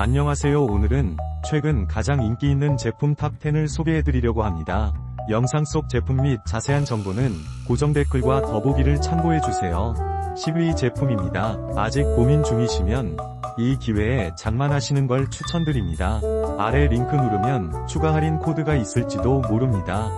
안녕하세요 오늘은 최근 가장 인기 있는 제품 탑10을 소개해드리려고 합니다. 영상 속 제품 및 자세한 정보는 고정 댓글과 더보기를 참고해주세요. 10위 제품입니다. 아직 고민 중이시면 이 기회에 장만하시는 걸 추천드립니다. 아래 링크 누르면 추가 할인 코드가 있을지도 모릅니다.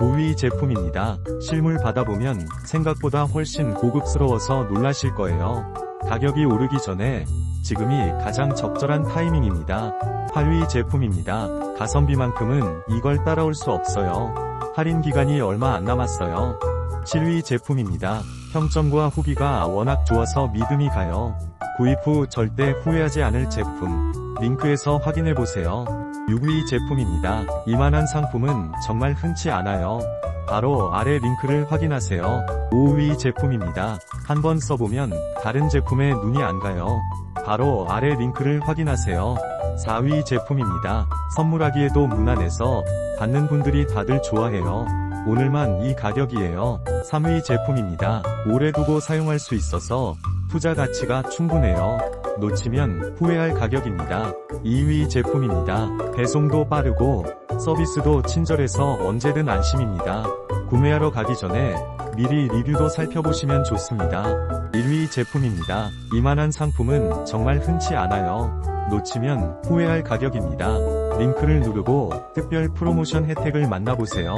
9위 제품입니다. 실물 받아보면 생각보다 훨씬 고급스러워서 놀라실 거예요. 가격이 오르기 전에 지금이 가장 적절한 타이밍입니다. 8위 제품입니다. 가성비만큼은 이걸 따라올 수 없어요. 할인 기간이 얼마 안 남았어요. 7위 제품입니다. 평점과 후기가 워낙 좋아서 믿음이 가요. 구입 후 절대 후회하지 않을 제품. 링크에서 확인해보세요. 6위 제품입니다. 이만한 상품은 정말 흔치 않아요. 바로 아래 링크를 확인하세요. 5위 제품입니다. 한번 써보면 다른 제품에 눈이 안 가요. 바로 아래 링크를 확인하세요. 4위 제품입니다. 선물하기에도 무난해서 받는 분들이 다들 좋아해요. 오늘만 이 가격이에요. 3위 제품입니다. 오래 두고 사용할 수 있어서 투자 가치가 충분해요. 놓치면 후회할 가격입니다. 2위 제품입니다. 배송도 빠르고 서비스도 친절해서 언제든 안심입니다. 구매하러 가기 전에 미리 리뷰도 살펴보시면 좋습니다. 1위 제품입니다. 이만한 상품은 정말 흔치 않아요. 놓치면 후회할 가격입니다. 링크를 누르고 특별 프로모션 혜택을 만나보세요.